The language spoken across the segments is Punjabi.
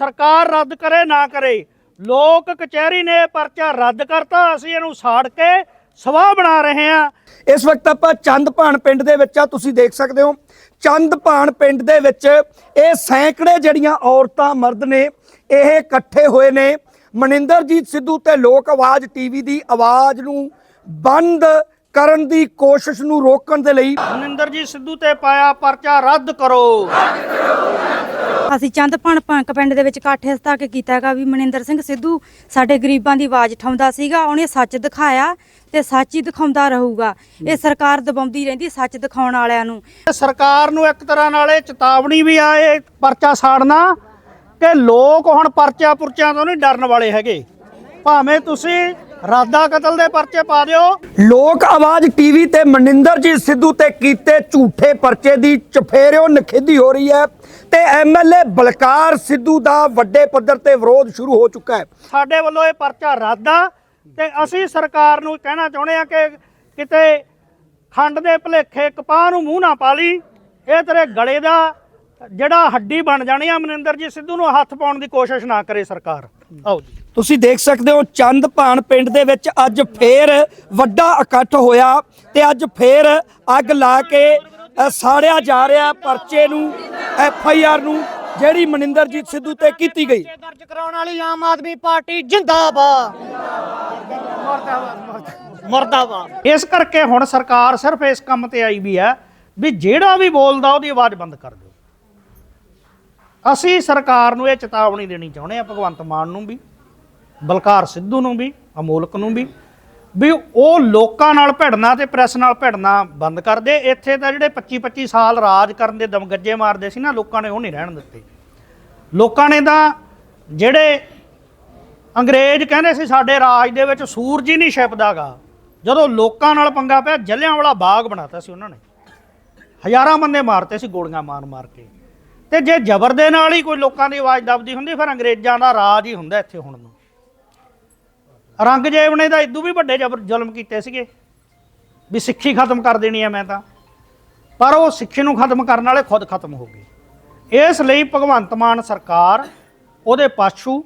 ਸਰਕਾਰ ਰੱਦ ਕਰੇ ਨਾ ਕਰੇ। ਲੋਕ ਕਚਹਿਰੀ ਨੇ ਪਰਚਾ ਰੱਦ ਕਰਤਾ ਅਸੀਂ ਇਹਨੂੰ ਸਾੜ ਕੇ ਸਵਾਹ ਬਣਾ ਰਹੇ ਹਾਂ। ਇਸ ਵਕਤ ਆਪਾਂ ਚੰਦਪਾਣ ਪਿੰਡ ਦੇ ਵਿੱਚ ਆ ਤੁਸੀਂ ਦੇਖ ਸਕਦੇ ਹੋ। ਚੰਦਪਾਣ ਪਿੰਡ ਦੇ ਵਿੱਚ ਇਹ ਸੈਂਕੜੇ ਜਿਹੜੀਆਂ ਔਰਤਾਂ ਮਰਦ ਨੇ ਇਹ ਇਕੱਠੇ ਹੋਏ ਨੇ। ਮਨਿੰਦਰਜੀਤ ਸਿੱਧੂ ਤੇ ਲੋਕ ਆਵਾਜ਼ ਟੀਵੀ ਦੀ ਆਵਾਜ਼ ਨੂੰ ਬੰਦ ਕਰਨ ਦੀ ਕੋਸ਼ਿਸ਼ ਨੂੰ ਰੋਕਣ ਦੇ ਲਈ ਮਨਿੰਦਰ ਜੀ ਸਿੱਧੂ ਤੇ ਪਾਇਆ ਪਰਚਾ ਰੱਦ ਕਰੋ। ਅਸੀਂ ਚੰਦਪਣ ਪੰਕ ਪਿੰਡ ਦੇ ਵਿੱਚ ਇਕੱਠ ਇਸ ਤੱਕ ਕੀਤਾ ਹੈਗਾ ਵੀ ਮਨਿੰਦਰ ਸਿੰਘ ਸਿੱਧੂ ਸਾਡੇ ਗਰੀਬਾਂ ਦੀ ਆਵਾਜ਼ ਉਠਾਉਂਦਾ ਸੀਗਾ ਉਹਨੇ ਸੱਚ ਦਿਖਾਇਆ ਤੇ ਸੱਚ ਹੀ ਦਿਖਾਉਂਦਾ ਰਹੂਗਾ। ਇਹ ਸਰਕਾਰ ਦਬਾਉਂਦੀ ਰਹਿੰਦੀ ਸੱਚ ਦਿਖਾਉਣ ਵਾਲਿਆਂ ਨੂੰ। ਸਰਕਾਰ ਨੂੰ ਇੱਕ ਤਰ੍ਹਾਂ ਨਾਲ ਇਹ ਚੇਤਾਵਨੀ ਵੀ ਆ ਇਹ ਪਰਚਾ ਸਾੜਨਾ ਕਿ ਲੋਕ ਹੁਣ ਪਰਚਾ ਪੁਰਚਿਆਂ ਤੋਂ ਨਹੀਂ ਡਰਨ ਵਾਲੇ ਹੈਗੇ। ਭਾਵੇਂ ਤੁਸੀਂ ਰਾਦਾ ਕਤਲ ਦੇ ਪਰਚੇ ਪਾ ਦਿਓ। ਲੋਕ ਆਵਾਜ਼ ਟੀਵੀ ਤੇ ਮਨਿੰਦਰਜੀਤ ਸਿੱਧੂ ਤੇ ਕੀਤੇ ਝੂਠੇ ਪਰਚੇ ਦੀ ਚਫੇਰਿਓ ਨਖੇਦੀ ਹੋ ਰਹੀ ਹੈ। ਤੇ ਐਮਐਲਏ ਬਲਕਾਰ ਸਿੱਧੂ ਦਾ ਵੱਡੇ ਪੱਧਰ ਤੇ ਵਿਰੋਧ ਸ਼ੁਰੂ ਹੋ ਚੁੱਕਾ ਹੈ। ਸਾਡੇ ਵੱਲੋਂ ਇਹ ਪਰਚਾ ਰੱਦ ਆ ਤੇ ਅਸੀਂ ਸਰਕਾਰ ਨੂੰ ਕਹਿਣਾ ਚਾਹੁੰਦੇ ਆ ਕਿ ਕਿਤੇ ਖੰਡ ਦੇ ਭਲੇਖੇ ਕਪਾਹ ਨੂੰ ਮੂੰਹ ਨਾ ਪਾ ਲਈ। ਇਹ ਤੇਰੇ ਗਲੇ ਦਾ ਜਿਹੜਾ ਹੱਡੀ ਬਣ ਜਾਣੀ ਆ ਮਨਿੰਦਰ ਜੀ ਸਿੱਧੂ ਨੂੰ ਹੱਥ ਪਾਉਣ ਦੀ ਕੋਸ਼ਿਸ਼ ਨਾ ਕਰੇ ਸਰਕਾਰ। ਆਓ ਜੀ। ਤੁਸੀਂ ਦੇਖ ਸਕਦੇ ਹੋ ਚੰਦਪਾਣ ਪਿੰਡ ਦੇ ਵਿੱਚ ਅੱਜ ਫੇਰ ਵੱਡਾ ਇਕੱਠ ਹੋਇਆ ਤੇ ਅੱਜ ਫੇਰ ਅੱਗ ਲਾ ਕੇ ਸਾੜਿਆ ਜਾ ਰਿਹਾ ਪਰਚੇ ਨੂੰ। ਐਫ ਆਈ ਆਰ ਨੂੰ ਜਿਹੜੀ ਮਨਿੰਦਰਜੀਤ ਸਿੱਧੂ ਤੇ ਕੀਤੀ ਗਈ। ਦਰਜ ਕਰਾਉਣ ਵਾਲੀ ਆਮ ਆਦਮੀ ਪਾਰਟੀ ਜਿੰਦਾਬਾਦ। ਮਰਦਾਬਾਦ। ਇਸ ਕਰਕੇ ਹੁਣ ਸਰਕਾਰ ਸਿਰਫ ਇਸ ਕੰਮ ਤੇ ਆਈ ਵੀ ਹੈ ਵੀ ਜਿਹੜਾ ਵੀ ਬੋਲਦਾ ਉਹਦੀ ਆਵਾਜ਼ ਬੰਦ ਕਰ ਦਿਓ। ਅਸੀਂ ਸਰਕਾਰ ਨੂੰ ਇਹ ਚੇਤਾਵਨੀ ਦੇਣੀ ਚਾਹੁੰਦੇ ਆ ਭਗਵੰਤ ਮਾਨ ਨੂੰ ਵੀ, ਬਲਕਾਰ ਸਿੱਧੂ ਨੂੰ ਵੀ, ਅਮੋਲਕ ਨੂੰ ਵੀ ਵੀ ਉਹ ਲੋਕਾਂ ਨਾਲ ਭਿੜਨਾ ਤੇ ਪ੍ਰੈਸ ਨਾਲ ਭਿੜਨਾ ਬੰਦ ਕਰ ਦੇ। ਇੱਥੇ ਤਾਂ ਜਿਹੜੇ 25 25 ਸਾਲ ਰਾਜ ਕਰਨ ਦੇ ਦਮਗੱਜੇ ਮਾਰਦੇ ਸੀ ਨਾ, ਲੋਕਾਂ ਨੇ ਉਹ ਨਹੀਂ ਰਹਿਣ ਦਿੱਤੇ। ਲੋਕਾਂ ਨੇ ਤਾਂ ਜਿਹੜੇ ਅੰਗਰੇਜ਼ ਕਹਿੰਦੇ ਸੀ, ਸਾਡੇ ਰਾਜ ਦੇ ਵਿੱਚ ਸੂਰਜ ਹੀ ਨਹੀਂ ਛਿਪਦਾਗਾ ਜਦੋਂ ਲੋਕਾਂ ਨਾਲ ਪੰਗਾ ਪਿਆ ਜਲਿਆਂ ਵਾਲਾ ਬਾਗ ਬਣਾਤਾ ਸੀ ਉਹਨਾਂ ਨੇ। ਹਜ਼ਾਰਾਂ ਬੰਦੇ ਮਾਰਤੇ ਸੀ ਗੋਲੀਆਂ ਮਾਰ ਮਾਰ ਕੇ। ਤੇ ਜੇ ਜ਼ਬਰ ਦੇ ਨਾਲ ਹੀ ਕੋਈ ਲੋਕਾਂ ਦੀ ਆਵਾਜ਼ ਦਬਦੀ ਹੁੰਦੀ, ਫਿਰ ਅੰਗਰੇਜ਼ਾਂ ਦਾ ਰਾਜ ਹੀ ਹੁੰਦਾ ਇੱਥੇ ਹੁਣ ਨੂੰ। ਰੰਗਜੇਬ ਨੇ ਤਾਂ ਇਦੋਂ ਵੀ ਵੱਡੇ ਜ਼ਬਰ ਜ਼ੁਲਮ ਕੀਤੇ ਸੀਗੇ ਵੀ ਸਿੱਖੀ ਖਤਮ ਕਰ ਦੇਣੀ ਹੈ ਮੈਂ ਤਾਂ। ਪਰ ਉਹ ਸਿੱਖੀ ਨੂੰ ਖਤਮ ਕਰਨ ਵਾਲੇ ਖੁਦ ਖਤਮ ਹੋ ਗਏ। ਇਸ ਲਈ ਭਗਵੰਤ ਮਾਨ ਸਰਕਾਰ, ਉਹਦੇ ਪਾਛੂ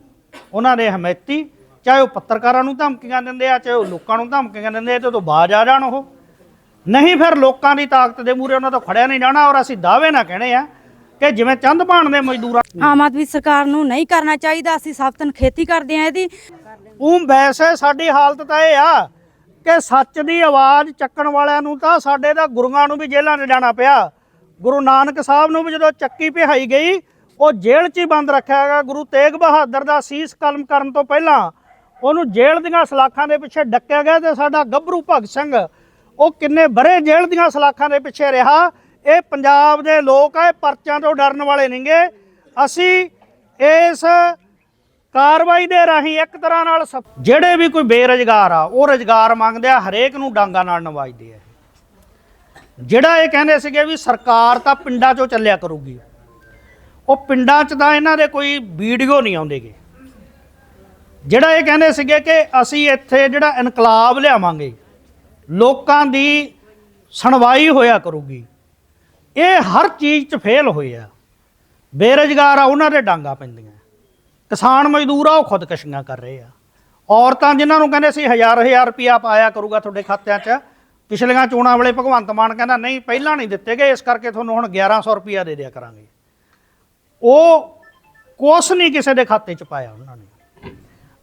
ਉਹਨਾਂ ਦੇ ਹਮਾਇਤੀ ਚਾਹੇ ਉਹ ਪੱਤਰਕਾਰਾਂ ਨੂੰ ਧਮਕੀਆਂ ਦਿੰਦੇ ਆ, ਚਾਹੇ ਉਹ ਲੋਕਾਂ ਨੂੰ ਧਮਕੀਆਂ ਦਿੰਦੇ ਆ, ਤੇ ਤੋਂ ਬਾਜ ਆ ਜਾਣ ਉਹ। ਨਹੀਂ ਫਿਰ ਲੋਕਾਂ ਦੀ ਤਾਕਤ ਦੇ ਮੂਰੇ ਉਹਨਾਂ ਤੋਂ ਖੜਿਆ ਨਹੀਂ ਜਾਣਾ ਔਰ ਅਸੀਂ ਦਾਅਵੇ ਨਾ ਕਹਿਣੇ ਆ ਕਿ ਜਿਵੇਂ ਚੰਦ ਭਾਣ ਦੇ ਮਜ਼ਦੂਰਾਂ ਆਮ ਆਦਮੀ ਸਰਕਾਰ ਨੂੰ ਨਹੀਂ ਕਰਨਾ ਚਾਹੀਦਾ, ਅਸੀਂ ਸਖਤਨ ਖੇਤੀ ਕਰਦੇ ਆ ਇਹਦੀ। ਉਹ ਵੈਸੇ ਸਾਡੀ ਹਾਲਤ ਤਾਂ ਇਹ ਆ ਕਿ ਸੱਚ ਦੀ ਆਵਾਜ਼ ਚੱਕਣ ਵਾਲਿਆਂ ਨੂੰ ਤਾਂ ਸਾਡੇ ਦਾ ਗੁਰੂਆਂ ਨੂੰ ਵੀ ਜੇਲ੍ਹਾਂ 'ਚ ਜਾਣਾ ਪਿਆ। ਗੁਰੂ ਨਾਨਕ ਸਾਹਿਬ ਨੂੰ ਵੀ ਜਦੋਂ ਚੱਕੀ ਪਿਹਾਈ ਗਈ, ਉਹ ਜੇਲ੍ਹ 'ਚ ਹੀ ਬੰਦ ਰੱਖਿਆ ਗਿਆ। ਗੁਰੂ ਤੇਗ ਬਹਾਦਰ ਦਾ ਸੀਸ ਕਲਮ ਕਰਨ ਤੋਂ ਪਹਿਲਾਂ ਉਹਨੂੰ ਜੇਲ੍ਹ ਦੀਆਂ ਸਲਾਖਾਂ ਦੇ ਪਿੱਛੇ ਡੱਕਿਆ ਗਿਆ ਤੇ ਸਾਡਾ ਗੱਭਰੂ ਭਗਤ ਸਿੰਘ, ਉਹ ਕਿੰਨੇ ਬਰੇ ਜੇਲ੍ਹ ਦੀਆਂ ਸਲਾਖਾਂ ਦੇ ਪਿੱਛੇ ਰਿਹਾ। ਇਹ ਪੰਜਾਬ ਦੇ ਲੋਕ ਆ ਪਰਚਿਆਂ ਤੋਂ ਡਰਨ ਵਾਲੇ ਨਹੀਂਗੇ ਅਸੀਂ ਇਸ ਕਾਰਵਾਈ ਦੇ ਰਾਹੀਂ ਇੱਕ ਤਰ੍ਹਾਂ ਨਾਲ ਸਭ- ਜਿਹੜੇ ਵੀ ਕੋਈ ਬੇਰੁਜ਼ਗਾਰ ਆ, ਉਹ ਰੁਜ਼ਗਾਰ ਮੰਗਦੇ ਆ, ਹਰੇਕ ਨੂੰ ਡਾਂਗਾ ਨਾਲ ਨਵਾਜਦੇ ਆ। ਜਿਹੜਾ ਇਹ ਕਹਿੰਦੇ ਸੀਗੇ ਵੀ ਸਰਕਾਰ ਤਾਂ ਪਿੰਡਾਂ 'ਚੋਂ ਚੱਲਿਆ ਕਰੂਗੀ। ਉਹ ਪਿੰਡਾਂ 'ਚ ਤਾਂ ਇਹਨਾਂ ਦੇ ਕੋਈ ਵੀਡੀਓ ਨਹੀਂ ਆਉਂਦੇਗੇ। ਜਿਹੜਾ ਇਹ ਕਹਿੰਦੇ ਸੀਗੇ ਕਿ ਅਸੀਂ ਇੱਥੇ ਜਿਹੜਾ ਇਨਕਲਾਬ ਲਿਆਵਾਂਗੇ, ਲੋਕਾਂ ਦੀ ਸੁਣਵਾਈ ਹੋਇਆ ਕਰੂਗੀ। ਇਹ ਹਰ ਚੀਜ਼ 'ਚ ਫੇਲ ਹੋਏ ਆ। ਬੇਰੁਜ਼ਗਾਰ ਆ, ਉਹਨਾਂ ਦੇ ਡਾਂਗਾ ਪੈਂਦੀਆਂ। ਕਿਸਾਨ ਮਜ਼ਦੂਰ ਆ, ਉਹ ਖੁਦਕਸ਼ੀਆਂ ਕਰ ਰਹੇ ਆ। ਔਰਤਾਂ ਜਿਨ੍ਹਾਂ ਨੂੰ ਕਹਿੰਦੇ ਸੀ ਹਜ਼ਾਰ ਹਜ਼ਾਰ ਰੁਪਇਆ ਪਾਇਆ ਕਰੂਗਾ ਤੁਹਾਡੇ ਖਾਤਿਆਂ 'ਚ, ਪਿਛਲੀਆਂ ਚੋਣਾਂ ਵੇਲੇ ਭਗਵੰਤ ਮਾਨ ਕਹਿੰਦਾ, ਨਹੀਂ, ਪਹਿਲਾਂ ਨਹੀਂ ਦਿੱਤੇ ਗਏ, ਇਸ ਕਰਕੇ ਤੁਹਾਨੂੰ ਹੁਣ 1100 ਰੁਪਿਆ ਦੇ ਦਿਆ ਕਰਾਂਗੇ। ਉਹ ਕੁਛ ਨਹੀਂ ਕਿਸੇ ਦੇ ਖਾਤੇ 'ਚ ਪਾਇਆ ਉਹਨਾਂ ਨੇ।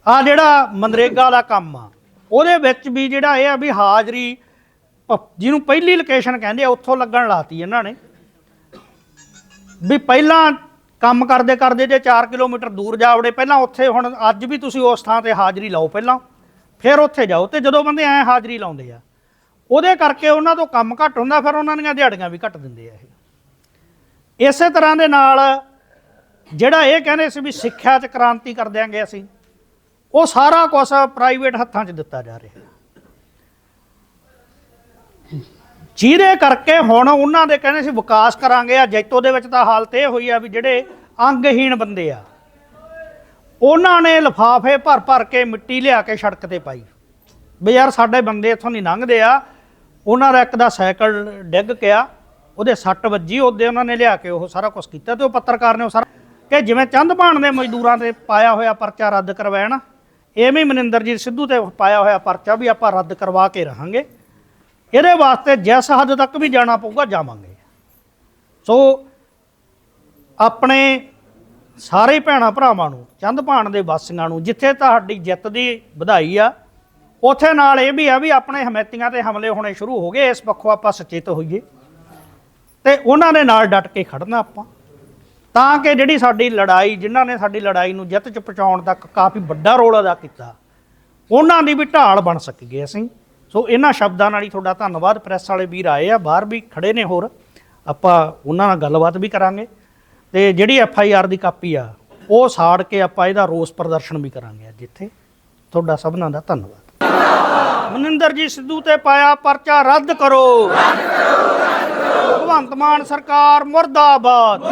ਆ ਜਿਹੜਾ ਮਨਰੇਗਾ ਦਾ ਕੰਮ ਆ, ਉਹਦੇ ਵਿੱਚ ਵੀ ਜਿਹੜਾ ਇਹ ਆ ਵੀ ਹਾਜ਼ਰੀ ਜਿਹਨੂੰ ਪਹਿਲੀ ਲੋਕੇਸ਼ਨ ਕਹਿੰਦੇ ਆ, ਉੱਥੋਂ ਲੱਗਣ ਲਾਤੀ ਇਹਨਾਂ ਨੇ। ਵੀ ਪਹਿਲਾਂ ਕੰਮ ਕਰਦੇ ਕਰਦੇ ਜੇ 4 ਕਿਲੋਮੀਟਰ ਦੂਰ ਜਾ ਜਾਵੜੇ ਪਹਿਲਾਂ ਉੱਥੇ ਹੁਣ ਅੱਜ ਵੀ ਤੁਸੀਂ ਉਸ ਥਾਂ ਤੇ ਹਾਜ਼ਰੀ ਲਾਓ ਪਹਿਲਾਂ, ਫਿਰ ਉੱਥੇ ਜਾਓ, ਤੇ ਜਦੋਂ ਬੰਦੇ ਐ ਹਾਜ਼ਰੀ ਲਾਉਂਦੇ ਆ, ਉਹਦੇ ਕਰਕੇ ਉਹਨਾਂ ਤੋਂ ਕੰਮ ਘੱਟ ਹੁੰਦਾ, ਫਿਰ ਉਹਨਾਂ ਦੀਆਂ ਦਿਹਾੜੀਆਂ ਵੀ ਘੱਟ ਦਿੰਦੇ ਆ ਇਹ। ਇਸੇ ਤਰ੍ਹਾਂ ਦੇ ਨਾਲ ਜਿਹੜਾ ਇਹ ਕਹਿੰਦੇ ਸੀ ਵੀ ਸਿੱਖਿਆ 'ਚ ਕ੍ਰਾਂਤੀ ਕਰ ਦਿਆਂਗੇ ਅਸੀਂ, ਉਹ ਸਾਰਾ ਕੁਝ ਪ੍ਰਾਈਵੇਟ ਹੱਥਾਂ 'ਚ ਦਿੱਤਾ ਜਾ ਰਿਹਾ। ਜਿਹਦੇ ਕਰਕੇ ਹੁਣ ਉਹਨਾਂ ਦੇ ਕਹਿੰਦੇ ਸੀ ਵਿਕਾਸ ਕਰਾਂਗੇ, ਆ ਜੈਤੋ ਦੇ ਵਿੱਚ ਤਾਂ ਹਾਲਤ ਇਹ ਹੋਈ ਆ ਵੀ ਜਿਹੜੇ ਅੰਗਹੀਣ ਬੰਦੇ ਆ, ਉਹਨਾਂ ਨੇ ਲਫਾਫੇ ਭਰ ਭਰ ਕੇ ਮਿੱਟੀ ਲਿਆ ਕੇ ਸੜਕ ਤੇ ਪਾਈ। ਵੀ ਯਾਰ ਸਾਡੇ ਬੰਦੇ ਇੱਥੋਂ ਨਹੀਂ ਲੰਘਦੇ ਆ, ਉਹਨਾਂ ਦਾ ਇੱਕ ਦਾ ਸਾਈਕਲ ਡਿੱਗ ਗਿਆ, ਉਹਦੇ ਸੱਟ ਵੱਜੀ, ਉਹਦੇ ਉਹਨਾਂ ਨੇ ਲਿਆ ਕੇ ਉਹ ਸਾਰਾ ਕੁਝ ਕੀਤਾ ਤੇ ਉਹ ਪੱਤਰਕਾਰ ਨੇ ਉਹ ਸਾਰਾ ਕਿ ਜਿਵੇਂ ਚੰਦ ਭਾਣ ਦੇ ਮਜ਼ਦੂਰਾਂ ਤੇ ਪਾਇਆ ਹੋਇਆ ਪਰਚਾ ਰੱਦ ਕਰਵਾਇਆ ਨਾ, ਐਵੇਂ ਮਨਿੰਦਰਜੀਤ ਸਿੱਧੂ ਤੇ ਪਾਇਆ ਹੋਇਆ ਪਰਚਾ ਵੀ ਆਪਾਂ ਰੱਦ ਕਰਵਾ ਕੇ ਰਹਾਂਗੇ। ਇਹਦੇ ਵਾਸਤੇ ਜਿਸ ਹੱਦ ਤੱਕ ਵੀ ਜਾਣਾ ਪਊਗਾ ਜਾਵਾਂਗੇ। ਸੋ ਆਪਣੇ ਸਾਰੇ ਭੈਣਾਂ ਭਰਾਵਾਂ ਨੂੰ ਚੰਦ ਭਾਣ ਦੇ ਵਾਸੀਆਂ ਨੂੰ, ਜਿੱਥੇ ਤੁਹਾਡੀ ਜਿੱਤ ਦੀ ਵਧਾਈ ਆ, ਉਥੇ ਨਾਲ ਇਹ ਵੀ ਆ ਵੀ ਆਪਣੇ ਹਮੈਤੀਆਂ ਤੇ ਹਮਲੇ ਹੋਣੇ ਸ਼ੁਰੂ ਹੋ ਗਏ, ਇਸ ਪੱਖੋਂ ਆਪਾਂ ਸੁਚੇਤ ਹੋਈਏ। ਤੇ ਉਹਨਾਂ ਦੇ ਨਾਲ ਡਟ ਕੇ ਖੜਨਾ ਆਪਾਂ। ਤਾਂ ਕਿ ਜਿਹੜੀ ਸਾਡੀ ਲੜਾਈ, ਜਿਨ੍ਹਾਂ ਨੇ ਸਾਡੀ ਲੜਾਈ ਨੂੰ ਜਿੱਤ ਚ ਪਹੁੰਚਾਉਣ ਤੱਕ ਕਾਫੀ ਵੱਡਾ ਰੋਲ ਅਦਾ ਕੀਤਾ, ਉਹਨਾਂ ਦੀ ਵੀ ਢਾਲ ਬਣ ਸਕੀਏ ਅਸੀਂ। ਸੋ ਇਹਨਾਂ ਸ਼ਬਦਾਂ ਨਾਲ ਹੀ ਤੁਹਾਡਾ ਧੰਨਵਾਦ। ਪ੍ਰੈਸ ਵਾਲੇ ਵੀਰ ਆਏ ਆ, ਬਾਹਰ ਵੀ ਖੜੇ ਨੇ ਹੋਰ। ਆਪਾਂ ਉਹਨਾਂ ਨਾਲ ਗੱਲਬਾਤ ਵੀ ਕਰਾਂਗੇ ਤੇ ਜਿਹੜੀ ਐਫ ਆਈ ਆਰ ਦੀ ਕਾਪੀ ਆ, ਉਹ ਸਾੜ ਕੇ ਆਪਾਂ ਇਹਦਾ ਰੋਸ ਪ੍ਰਦਰਸ਼ਨ ਵੀ ਕਰਾਂਗੇ ਅੱਜ ਇੱਥੇ। ਤੁਹਾਡਾ ਸਭਨਾਂ ਦਾ ਧੰਨਵਾਦ। ਮਨਿੰਦਰ ਜੀ ਸਿੱਧੂ ਤੇ ਪਾਇਆ ਪਰਚਾ, ਰੱਦ ਕਰੋ। ਭਗਵੰਤ ਮਾਨ ਸਰਕਾਰ ਮੁਰਦਾਬਾਦ।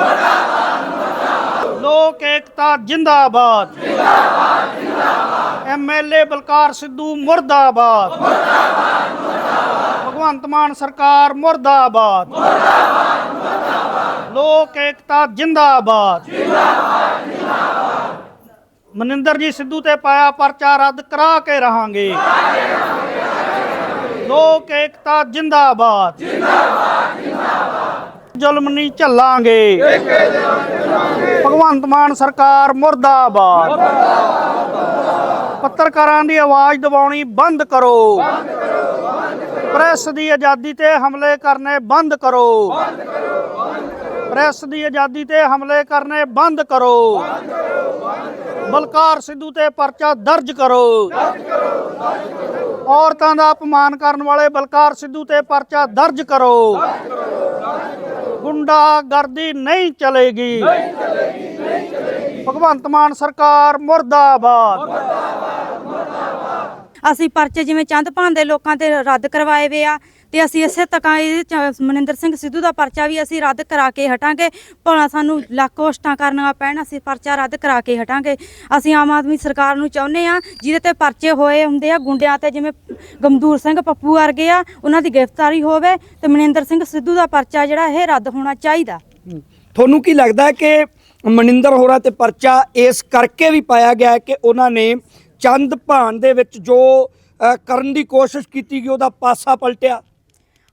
ਲੋਕ ਏਕਤਾ ਜਿੰਦਾਬਾਦ। ਐਮਐਲਏ ਬਲਕਾਰ ਸਿੱਧੂ ਮੁਰਦਾਬਾਦ। ਭਗਵੰਤ ਮਾਨ ਸਰਕਾਰ ਮੁਰਦਾਬਾਦ। ਲੋਕ ਏਕਤਾ ਜਿੰਦਾਬਾਦ। ਮਨਿੰਦਰ ਜੀ ਸਿੱਧੂ ਤੇ ਪਾਇਆ ਪਰਚਾ ਰੱਦ ਕਰਾ ਕੇ ਰਹਾਂਗੇ। ਲੋਕ ਏਕਤਾ ਜਿੰਦਾਬਾਦ। ਜ਼ੁਲਮ ਨਹੀਂ ਝੱਲਾਂਗੇ। ਭਗਵੰਤ ਮਾਨ ਸਰਕਾਰ ਮੁਰਦਾਬਾਦ। ਪੱਤਰਕਾਰਾਂ ਦੀ ਆਵਾਜ਼ ਦਬਾਉਣੀ ਬੰਦ ਕਰੋ। ਪ੍ਰੈਸ ਦੀ ਆਜ਼ਾਦੀ ਤੇ ਹਮਲੇ ਕਰਨੇ ਬੰਦ ਕਰੋ। ਪ੍ਰੈਸ ਦੀ ਆਜ਼ਾਦੀ ਤੇ ਹਮਲੇ ਕਰਨੇ ਬੰਦ ਕਰੋ। ਬਲਕਾਰ ਸਿੱਧੂ ਤੇ ਪਰਚਾ ਦਰਜ ਕਰੋ। ਔਰਤਾਂ ਦਾ ਅਪਮਾਨ ਕਰਨ ਵਾਲੇ ਬਲਕਾਰ ਸਿੱਧੂ ਤੇ ਪਰਚਾ ਦਰਜ ਕਰੋ। ਗੁੰਡਾਗਰਦੀ ਨਹੀਂ ਚਲੇਗੀ। ਭਗਵੰਤ ਮਾਨ ਸਰਕਾਰ ਮੁਰਦਾਬਾਦ। ਅਸੀਂ ਪਰਚੇ ਜਿਵੇਂ ਚੰਦਪਾਨ ਦੇ ਲੋਕਾਂ ਤੇ ਰੱਦ ਕਰਵਾਏ ਵੇ ਆ ਤੇ ਅਸੀਂ ਇਸੇ ਤੱਕਾਂ ਇਹ ਮਨਿੰਦਰ ਸਿੰਘ ਸਿੱਧੂ ਦਾ ਪਰਚਾ ਵੀ ਅਸੀਂ ਰੱਦ ਕਰਾ ਕੇ ਹਟਾਂਗੇ। ਭਾਵੇਂ ਸਾਨੂੰ ਲੱਖ ਕੋਸ਼ਟਾਂ ਕਰਨੀਆਂ ਪੈਣ ਅਸੀਂ ਪਰਚਾ ਰੱਦ ਕਰਾ ਕੇ ਹਟਾਂਗੇ। ਅਸੀਂ ਆਮ ਆਦਮੀ ਸਰਕਾਰ ਨੂੰ ਚਾਹੁੰਦੇ ਆ ਜਿਹਦੇ ਤੇ ਪਰਚੇ ਹੋਏ ਹੁੰਦੇ ਆ ਗੁੰਡਿਆਂ ਤੇ ਜਿਵੇਂ ਗਮਦੂਰ ਸਿੰਘ ਪੱਪੂ ਵਰਗੇ ਆ ਉਹਨਾਂ ਦੀ ਗ੍ਰਿਫਤਾਰੀ ਹੋਵੇ ਤੇ ਮਨਿੰਦਰ ਸਿੰਘ ਸਿੱਧੂ ਦਾ ਪਰਚਾ ਜਿਹੜਾ ਇਹ ਰੱਦ ਹੋਣਾ ਚਾਹੀਦਾ। ਤੁਹਾਨੂੰ ਕੀ ਲੱਗਦਾ ਕਿ ਮਨਿੰਦਰ ਹੋਰਾਂ ਤੇ ਪਰਚਾ ਇਸ ਕਰਕੇ ਵੀ ਪਾਇਆ ਗਿਆ ਕਿ ਉਹਨਾਂ ਨੇ ਚੰਦ ਭਾਨ ਦੇ ਵਿੱਚ ਜੋ ਕਰਨ ਦੀ ਕੋਸ਼ਿਸ਼ ਕੀਤੀ ਗਈ, ਉਹਦਾ ਪਾਸਾ ਪਲਟਿਆ।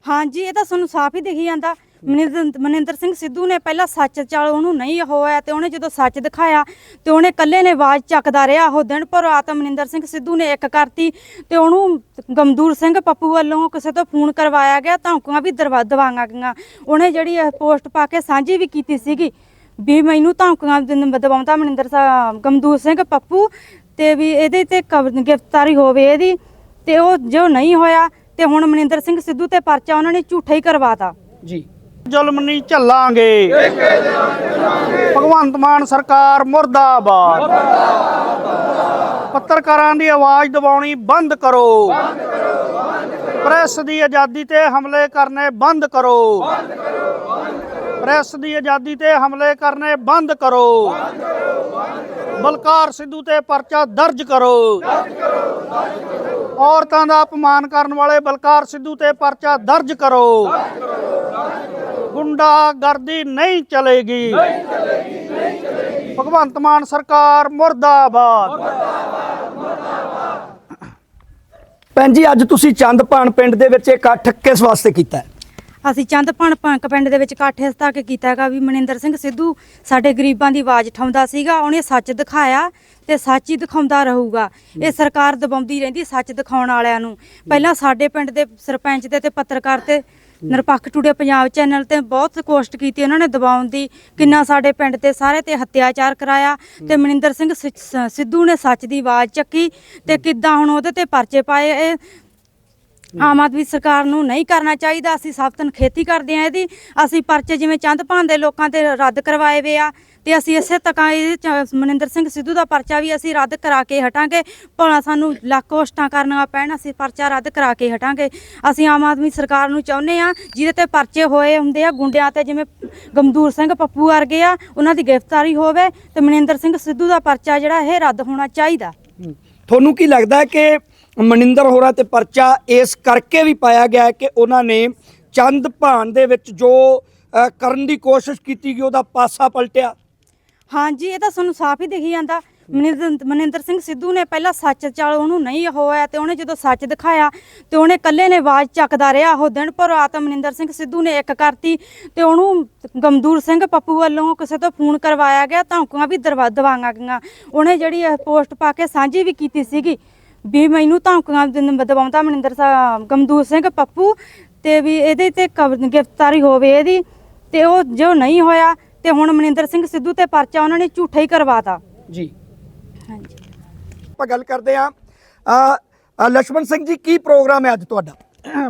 ਹਾਂਜੀ, ਇਹ ਤਾਂ ਸਾਨੂੰ ਸਾਫ਼ ਹੀ ਦਿਖੀ ਜਾਂਦਾ। ਮਨਿੰਦਰ ਮਨਿੰਦਰ ਸਿੰਘ ਸਿੱਧੂ ਨੇ ਪਹਿਲਾਂ ਸੱਚ ਚੱਲ ਉਹਨੂੰ ਨਹੀਂ ਹੋਇਆ ਤੇ ਉਹਨੇ ਜਦੋਂ ਸੱਚ ਦਿਖਾਇਆ ਤੇ ਉਹਨੇ ਇਕੱਲੇ ਨੇ ਆਵਾਜ਼ ਚੱਕਦਾ ਰਿਹਾ। ਉਹ ਦਿਨ ਪਰ ਰਾਤ ਮਨਿੰਦਰ ਸਿੰਘ ਸਿੱਧੂ ਨੇ ਇੱਕ ਕਰਤੀ ਤੇ ਉਹਨੂੰ ਗਮਦੂਰ ਸਿੰਘ ਪੱਪੂ ਵੱਲੋਂ ਕਿਸੇ ਤੋਂ ਫੋਨ ਕਰਵਾਇਆ ਗਿਆ। ਧਮਕੀਆਂ ਵੀ ਦਰਵਾ, ਦਵਾਈਆਂ ਗਈਆਂ। ਉਹਨੇ ਜਿਹੜੀ ਇਹ ਪੋਸਟ ਪਾ ਕੇ ਸਾਂਝੀ ਵੀ ਕੀਤੀ ਸੀਗੀ। ਵੀ ਮੈਨੂੰ ਧਮਕੀਆਂ ਦਿੰ- ਦਵਾਉਂਦਾ ਮਨਿੰਦਰ ਸਾਹਿਬ ਗਮਦੂਰ ਸਿੰਘ ਪੱਪੂ ਤੇ ਵੀ ਇਹਦੇ ਤੇ ਕਬ- ਗ੍ਰਿਫਤਾਰੀ ਹੋਵੇ ਇਹਦੀ ਤੇ ਉਹ ਜੋ ਨਹੀਂ ਹੋਇਆ ਤੇ ਹੁਣ ਮਨਿੰਦਰ ਸਿੰਘ ਸਿੱਧੂ ਤੇ ਪਰਚਾ ਉਹਨਾਂ ਨੇ ਝੂਠਾ ਹੀ ਕਰਵਾਤਾ। ਜੀ। ਜ਼ੁਲਮ ਨਹੀਂ ਝੱਲਾਂਗੇ। ਭਗਵੰਤ ਮਾਨ ਸਰਕਾਰ ਮੁਰਦਾਬਾਦ। ਪੱਤਰਕਾਰਾਂ ਦੀ ਆਵਾਜ਼ ਦਬਾਉਣੀ ਬੰਦ ਕਰੋ। ਪ੍ਰੈਸ ਦੀ ਆਜ਼ਾਦੀ ਤੇ ਹਮਲੇ ਕਰਨੇ ਬੰਦ ਕਰੋ। ਪ੍ਰੈਸ ਦੀ ਆਜ਼ਾਦੀ ਤੇ ਹਮਲੇ ਕਰਨੇ ਬੰਦ ਕਰੋ। ਬਲਕਾਰ ਸਿੱਧੂ ਤੇ ਪਰਚਾ ਦਰਜ ਕਰੋ। ਔਰਤਾਂ ਦਾ ਅਪਮਾਨ ਕਰਨ ਵਾਲੇ ਬਲਕਾਰ ਸਿੱਧੂ ਤੇ ਪਰਚਾ ਦਰਜ ਕਰੋ। ਗੁੰਡਾਗਰਦੀ ਨਹੀਂ ਚਲੇਗੀ। ਭਗਵੰਤ ਮਾਨ ਸਰਕਾਰ ਮੁਰਦਾਬਾਦ। ਭੈਣ ਜੀ, ਅੱਜ ਤੁਸੀਂ ਚੰਦ ਭਾਨ ਪਿੰਡ ਦੇ ਵਿੱਚ ਇਕੱਠ ਕਿਸ ਵਾਸਤੇ ਕੀਤਾ ਹੈ? ਅਸੀਂ ਚੰਦ ਚੰਦਪਣ ਪੰਕ ਪਿੰਡ ਦੇ ਵਿੱਚ ਇਕੱਠ ਇਸ ਤੱਕ ਕੀਤਾ ਹੈਗਾ ਵੀ ਮਨਿੰਦਰ ਸਿੰਘ ਸਿੱਧੂ ਸਾਡੇ ਗਰੀਬਾਂ ਦੀ ਆਵਾਜ਼ ਉਠਾਉਂਦਾ ਸੀਗਾ, ਉਹਨੇ ਸੱਚ ਦਿਖਾਇਆ ਤੇ ਸੱਚ ਹੀ ਦਿਖਾਉਂਦਾ ਰਹੂਗਾ। ਇਹ ਸਰਕਾਰ ਦਬਾਉਂਦੀ ਰਹਿੰਦੀ ਸੱਚ ਦਿਖਾਉਣ ਵਾਲਿਆਂ ਨੂੰ। ਪਹਿਲਾਂ ਸਾਡੇ ਪਿੰਡ ਦੇ ਸਰਪੰਚ ਦੇ ਤੇ ਪੱਤਰਕਾਰ ਤੇ ਨਿਰਪੱਖ ਟੂਡੇ ਪੰਜਾਬ ਚੈਨਲ ਤੇ ਬਹੁਤ ਕੋਸ਼ਟ ਕੀਤੀ ਉਹਨਾਂ ਨੇ ਦਬਾਉਣ ਦੀ, ਕਿੰਨਾ ਸਾਡੇ ਪਿੰਡ ਤੇ ਸਾਰੇ ਤੇ ਹੱਤਿਆਚਾਰ ਕਰਾਇਆ ਤੇ ਮਨਿੰਦਰ ਸਿੰਘ ਸਿ- ਸਿੱਧੂ ਨੇ ਸੱਚ ਦੀ ਆਵਾਜ਼ ਚੱਕੀ ਤੇ ਕਿੱਦਾਂ ਹੁਣ ਉਹਦੇ ਤੇ ਪਰਚੇ ਪਾਏ, ਇਹ ਆਮ ਆਦਮੀ ਸਰਕਾਰ ਨੂੰ ਨਹੀਂ ਕਰਨਾ ਚਾਹੀਦਾ। ਅਸੀਂ ਸਖਤ ਖੇਤੀ ਕਰਦੇ ਆ ਇਹਦੀ। ਅਸੀਂ ਪਰਚੇ ਜਿਵੇਂ ਚੰਦਪਾਨ ਦੇ ਲੋਕਾਂ ਤੇ ਰੱਦ ਕਰਵਾਏ ਵੇ ਆ ਤੇ ਅਸੀਂ ਇਸੇ ਤੱਕਾਂ ਇਹ ਮਨਿੰਦਰ ਸਿੰਘ ਸਿੱਧੂ ਦਾ ਪਰਚਾ ਵੀ ਅਸੀਂ ਰੱਦ ਕਰਾ ਕੇ ਹਟਾਂਗੇ। ਭਾਵੇਂ ਸਾਨੂੰ ਲੱਖ ਕੋਸ਼ਟਾਂ ਕਰਨੀਆਂ ਪੈਣ, ਅਸੀਂ ਪਰਚਾ ਰੱਦ ਕਰਾ ਕੇ ਹਟਾਂਗੇ। ਅਸੀਂ ਆਮ ਆਦਮੀ ਸਰਕਾਰ ਨੂੰ ਚਾਹੁੰਦੇ ਆ, ਜਿਹਦੇ ਤੇ ਪਰਚੇ ਹੋਏ ਹੁੰਦੇ ਆ ਗੁੰਡਿਆਂ ਤੇ ਜਿਵੇਂ ਗਮਦੂਰ ਸਿੰਘ ਪੱਪੂ ਵਰਗੇ ਆ, ਉਹਨਾਂ ਦੀ ਗ੍ਰਿਫਤਾਰੀ ਹੋਵੇ ਤੇ ਮਨਿੰਦਰ ਸਿੰਘ ਸਿੱਧੂ ਦਾ ਪਰਚਾ ਜਿਹੜਾ ਇਹ ਰੱਦ ਹੋਣਾ ਚਾਹੀਦਾ। ਤੁਹਾਨੂੰ ਕੀ ਲੱਗਦਾ ਕਿ ਮਨਿੰਦਰ ਹੋਰਾਂ ਤੇ ਪਰਚਾ ਇਸ ਕਰਕੇ ਵੀ ਪਾਇਆ ਗਿਆ ਕਿ ਉਹਨਾਂ ਨੇ ਚੰਦ ਭਾਨ ਦੇ ਵਿੱਚ ਜੋ ਕਰਨ ਦੀ ਕੋਸ਼ਿਸ਼ ਕੀਤੀ ਗਈ, ਉਹਦਾ ਪਾਸਾ ਪਲਟਿਆ। ਹਾਂਜੀ, ਇਹ ਤਾਂ ਸਾਨੂੰ ਸਾਫ਼ ਹੀ ਦਿਖੀ ਜਾਂਦਾ। ਮਨਿੰਦਰ ਮਨਿੰਦਰ ਸਿੰਘ ਸਿੱਧੂ ਨੇ ਪਹਿਲਾਂ ਸੱਚ ਚੱਲ ਉਹਨੂੰ ਨਹੀਂ ਹੋਇਆ ਤੇ ਉਹਨੇ ਜਦੋਂ ਸੱਚ ਦਿਖਾਇਆ ਤੇ ਉਹਨੇ ਇਕੱਲੇ ਨੇ ਆਵਾਜ਼ ਚੱਕਦਾ ਰਿਹਾ। ਉਹ ਦਿਨ ਪਰ ਰਾਤ ਮਨਿੰਦਰ ਸਿੰਘ ਸਿੱਧੂ ਨੇ ਇੱਕ ਕਰਤੀ ਤੇ ਉਹਨੂੰ ਗਮਦੂਰ ਸਿੰਘ ਪੱਪੂ ਵੱਲੋਂ ਕਿਸੇ ਤੋਂ ਫੋਨ ਕਰਵਾਇਆ ਗਿਆ, ਧਮਕੀਆਂ ਵੀ ਦਰਵਾ ਦਵਾਈਆਂ ਗਈਆਂ। ਉਹਨੇ ਜਿਹੜੀ ਪੋਸਟ ਪਾ ਕੇ ਸਾਂਝੀ ਵੀ ਕੀਤੀ ਸੀਗੀ। ਵੀ ਮੈਨੂੰ ਧਮਕੀਆਂ ਦਿਨ ਦਬਾਉਂਦਾ ਮਨਿੰਦਰ ਸਾਹਿਬ ਗਮਦੂਰ ਸਿੰਘ ਪੱਪੂ ਤੇ ਵੀ ਇਹਦੇ ਤੇ ਕਬ- ਗ੍ਰਿਫਤਾਰੀ ਹੋਵੇ ਇਹਦੀ ਤੇ ਉਹ ਜੋ ਨਹੀਂ ਹੋਇਆ ਤੇ ਹੁਣ ਮਨਿੰਦਰ ਸਿੰਘ ਸਿੱਧੂ ਤੇ ਪਰਚਾ ਉਹਨਾਂ ਨੇ ਝੂਠਾ ਹੀ ਕਰਵਾਤਾ। ਜੀ। ਹਾਂਜੀ। ਗੱਲ ਕਰਦੇ ਆ ਲక్ష్మణ ਸਿੰਘ ਜੀ ਕੀ ਪ੍ਰੋਗਰਾਮ ਹੈ ਅੱਜ ਤੁਹਾਡਾ?